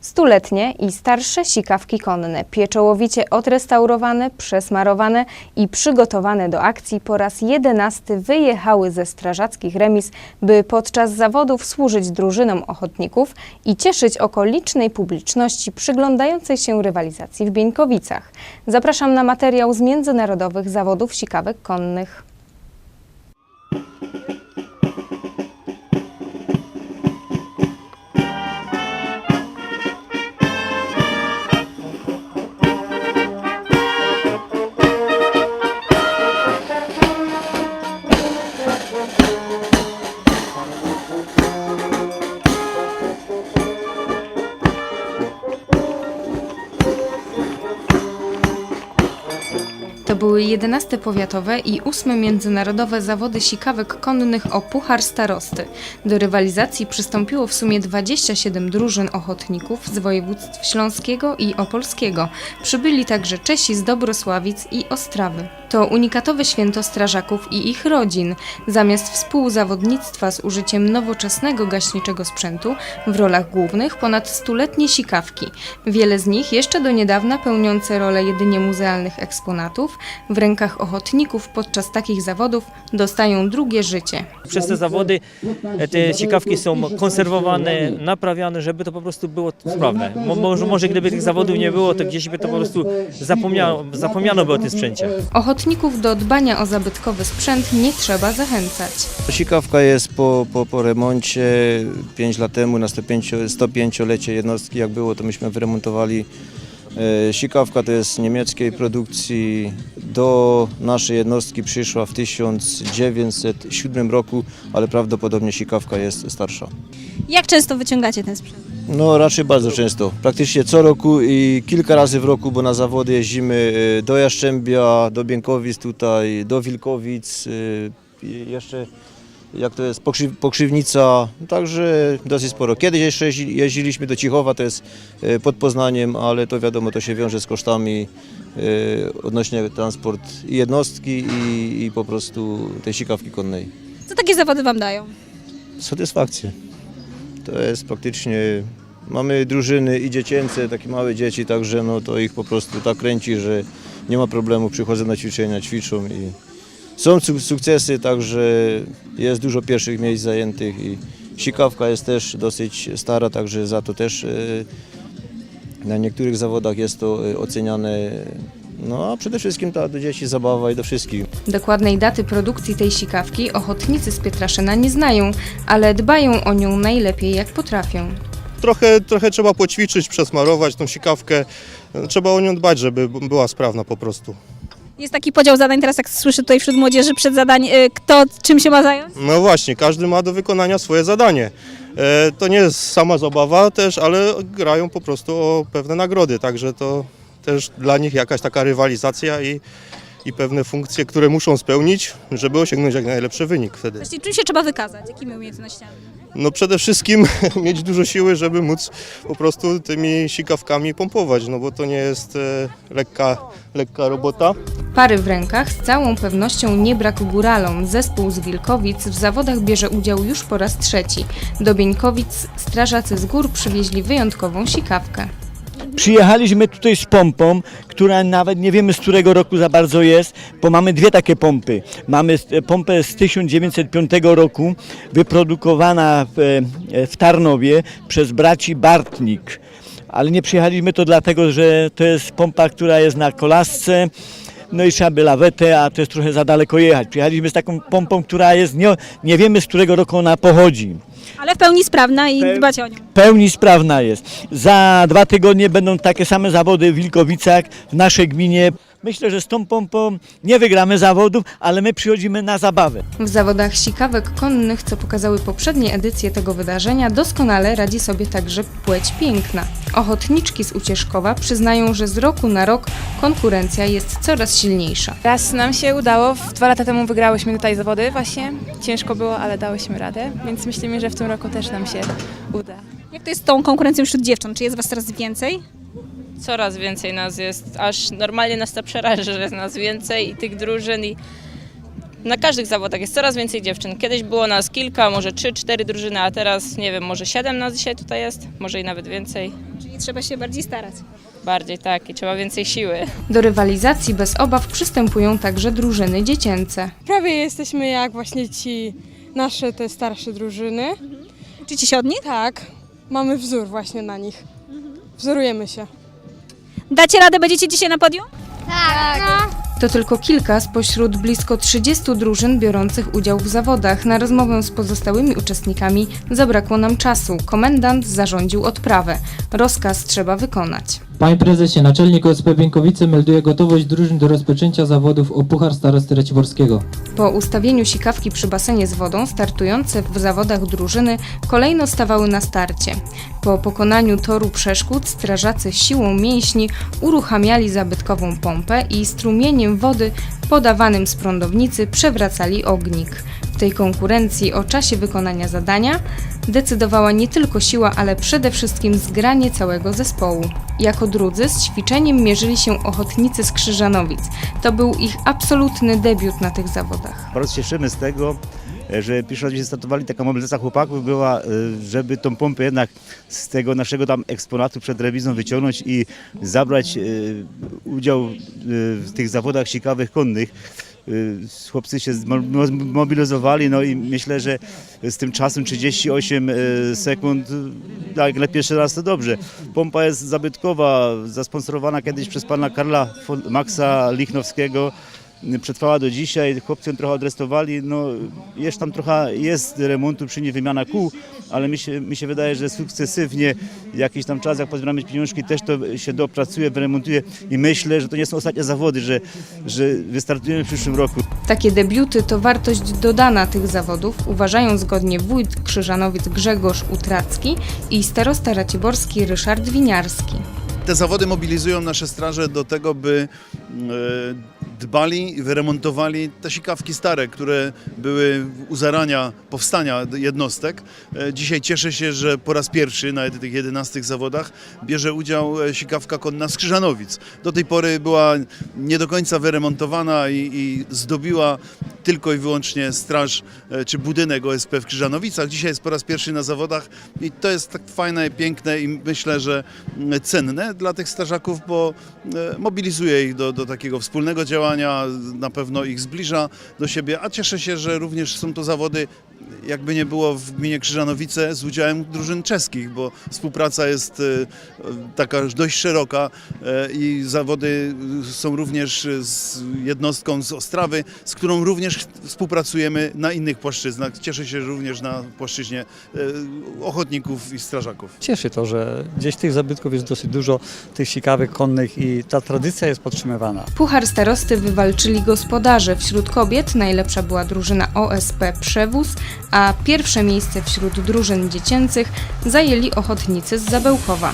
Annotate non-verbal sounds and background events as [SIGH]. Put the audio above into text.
Stuletnie i starsze sikawki konne, pieczołowicie odrestaurowane, przesmarowane i przygotowane do akcji po raz jedenasty wyjechały ze strażackich remis, by podczas zawodów służyć drużynom ochotników i cieszyć okolicznej publiczności przyglądającej się rywalizacji w Bieńkowicach. Zapraszam na materiał z międzynarodowych zawodów sikawek konnych. Były 11 powiatowe i 8 międzynarodowe zawody sikawek konnych o Puchar Starosty. Do rywalizacji przystąpiło w sumie 27 drużyn ochotników z województw śląskiego i opolskiego. Przybyli także Czesi z Dobrosławic i Ostrawy. To unikatowe święto strażaków i ich rodzin. Zamiast współzawodnictwa z użyciem nowoczesnego gaśniczego sprzętu, w rolach głównych ponad stuletnie sikawki. Wiele z nich jeszcze do niedawna pełniące rolę jedynie muzealnych eksponatów, w rękach ochotników podczas takich zawodów dostają drugie życie. Przez te zawody e, te ciekawki są konserwowane, naprawiane, żeby to po prostu było sprawne. Mo- Może, może gdyby tych zawodów nie było, to gdzieś by to po prostu zapomniano, zapomniano by o tym sprzęcie. Ochotników do dbania o zabytkowy sprzęt nie trzeba zachęcać. Sikawka jest po, po, po remoncie 5 lat temu na 105 105-lecie jednostki jak było, to myśmy wyremontowali. E, Sikawka to jest niemieckiej produkcji. Do naszej jednostki przyszła w 1907 roku, ale prawdopodobnie sikawka jest starsza. Jak często wyciągacie ten sprzęt? No raczej bardzo często, praktycznie co roku i kilka razy w roku, bo na zawody jeździmy e, do Jaszczębia, do Biękowic tutaj, do Wilkowic, i jeszcze jak to jest Pokrzyw, Pokrzywnica, także dosyć sporo. Kiedyś jeszcze jeździ- jeździliśmy do Cichowa, to jest e, pod Poznaniem, ale to wiadomo, to się wiąże z kosztami e, odnośnie transport i jednostki i, i po prostu tej sikawki konnej. Co takie zawody Wam dają? Satysfakcję. To jest praktycznie. Mamy drużyny i dziecięce, takie małe dzieci, także no to ich po prostu tak kręci, że nie ma problemu. Przychodzą na ćwiczenia, ćwiczą i są su- sukcesy, także jest dużo pierwszych miejsc zajętych i sikawka jest też dosyć stara, także za to też e, na niektórych zawodach jest to e, oceniane. No a przede wszystkim ta do dzieci zabawa i do wszystkich. Dokładnej daty produkcji tej sikawki ochotnicy z Pietraszyna nie znają, ale dbają o nią najlepiej jak potrafią. Trochę, trochę trzeba poćwiczyć, przesmarować tą sikawkę. Trzeba o nią dbać, żeby była sprawna po prostu. Jest taki podział zadań, teraz jak słyszę tutaj wśród młodzieży przed zadań, y, kto czym się ma zająć? No właśnie, każdy ma do wykonania swoje zadanie. E, To nie jest sama zabawa też, ale grają po prostu o pewne nagrody, także to też dla nich jakaś taka rywalizacja i, i pewne funkcje, które muszą spełnić, żeby osiągnąć jak najlepszy wynik wtedy. Właściwie czym się trzeba wykazać? Jakimi umiejętnościami? No przede wszystkim [LAUGHS] mieć dużo siły, żeby móc po prostu tymi sikawkami pompować, no bo to nie jest e, lekka, lekka robota. Pary w rękach z całą pewnością nie brak góralom. Zespół z Wilkowic w zawodach bierze udział już po raz trzeci. Do Bieńkowic strażacy z gór przywieźli wyjątkową sikawkę. Przyjechaliśmy tutaj z pompą, która nawet nie wiemy z którego roku za bardzo jest, bo mamy dwie takie pompy. Mamy pompę z 1905 roku, wyprodukowana w, e, w Tarnowie przez braci Bartnik. Ale nie przyjechaliśmy to dlatego, że to jest pompa, która jest na kolasce, no i trzeba by lawetę, a to jest trochę za daleko jechać. Przyjechaliśmy z taką pompą, która jest, nie, nie wiemy z którego roku ona pochodzi Ale w pełni sprawna i Peł- dbacie o nią. pełni sprawna jest. Za dwa tygodnie będą takie same zawody w Wilkowicach, w naszej gminie. Myślę, że z tą pompą nie wygramy zawodów, ale my przychodzimy na zabawę. W zawodach sikawek konnych, co pokazały poprzednie edycje tego wydarzenia, doskonale radzi sobie także płeć piękna. Ochotniczki z Ucieszkowa przyznają, że z roku na rok konkurencja jest coraz silniejsza. Raz nam się udało, w- dwa lata temu wygrałyśmy tutaj zawody właśnie. Ciężko było, ale dałyśmy radę, więc myślimy, że w tym roku też nam się uda. Jak to jest z tą konkurencją wśród dziewcząt? Czy jest Was coraz więcej? coraz więcej nas jest, aż normalnie nas to przeraża, że jest nas więcej i tych drużyn i Na każdych zawodach jest coraz więcej dziewczyn. Kiedyś było nas kilka, może trzy, cztery drużyny, a teraz nie wiem, może siedem nas dzisiaj tutaj jest, może i nawet więcej. Czyli trzeba się bardziej starać. Bardziej tak i trzeba więcej siły. Do rywalizacji bez obaw przystępują także drużyny dziecięce. Prawie jesteśmy jak właśnie ci nasze te starsze drużyny. Uczycie się od nich? Tak, mamy wzór właśnie na nich. Wzorujemy się. Dacie radę, będziecie dzisiaj na podium? To tylko kilka spośród blisko 30 drużyn biorących udział w zawodach. Na rozmowę z pozostałymi uczestnikami zabrakło nam czasu. Komendant zarządził odprawę. Rozkaz trzeba wykonać. Panie prezesie, naczelnik OSP Bieńkowice melduje gotowość drużyn do rozpoczęcia zawodów o Puchar Starosty Raciborskiego. Po ustawieniu sikawki przy basenie z wodą, startujące w zawodach drużyny kolejno stawały na starcie. Po pokonaniu toru przeszkód strażacy siłą mięśni uruchamiali zabytkową pompę i strumieniem wody podawanym z prądownicy przewracali ognik. W tej konkurencji o czasie wykonania zadania decydowała nie tylko siła, ale przede wszystkim zgranie całego zespołu. Jako drudzy z ćwiczeniem mierzyli się ochotnicy z Krzyżanowic. To był ich absolutny debiut na tych zawodach. Bardzo cieszymy z tego, że pierwszy raz, gdzie startowali, taka mobilizacja chłopaków była, e, żeby tą pompę jednak z tego naszego tam eksponatu przed rewizją wyciągnąć i zabrać e, udział e, w tych zawodach ciekawych konnych. E, Chłopcy się mobilizowali, no i myślę, że z tym czasem 38 e, sekund, e, tak, na pierwszy raz to dobrze. Pompa jest zabytkowa, zasponsorowana kiedyś przez pana Karla Maxa Lichnowskiego przetrwała do dzisiaj, chłopcy ją trochę odrestowali, no jeszcze tam trochę jest remontu przy niej, wymiana kół, ale mi się, mi się wydaje, że sukcesywnie jakiś tam czas, jak pozbieramy pieniążki, też to się dopracuje, wyremontuje i myślę, że to nie są ostatnie zawody, że, że wystartujemy w przyszłym roku. Takie debiuty to wartość dodana tych zawodów, uważają zgodnie wójt Krzyżanowic Grzegorz Utracki i starosta raciborski Ryszard Winiarski. Te zawody mobilizują nasze straże do tego, by e, dbali i wyremontowali te sikawki stare, które były u zarania powstania jednostek. E, Dzisiaj cieszę się, że po raz pierwszy na tych 11 zawodach bierze udział e, sikawka konna z Krzyżanowic. Do tej pory była nie do końca wyremontowana i, i zdobiła tylko i wyłącznie straż e, czy budynek OSP w Krzyżanowicach. Dzisiaj jest po raz pierwszy na zawodach i to jest tak fajne, piękne i myślę, że mm, cenne dla tych strażaków, bo mobilizuje ich do, do takiego wspólnego działania, na pewno ich zbliża do siebie, a cieszę się, że również są to zawody jakby nie było w gminie Krzyżanowice z udziałem drużyn czeskich, bo współpraca jest e, taka już dość szeroka e, i zawody są również z jednostką z Ostrawy, z którą również współpracujemy na innych płaszczyznach. Cieszę się również na płaszczyźnie e, ochotników i strażaków. Cieszy to, że gdzieś tych zabytków jest dosyć dużo, tych ciekawych konnych i ta tradycja jest podtrzymywana. Puchar starosty wywalczyli gospodarze. Wśród kobiet najlepsza była drużyna OSP Przewóz, a pierwsze miejsce wśród drużyn dziecięcych zajęli ochotnicy z Zabełkowa.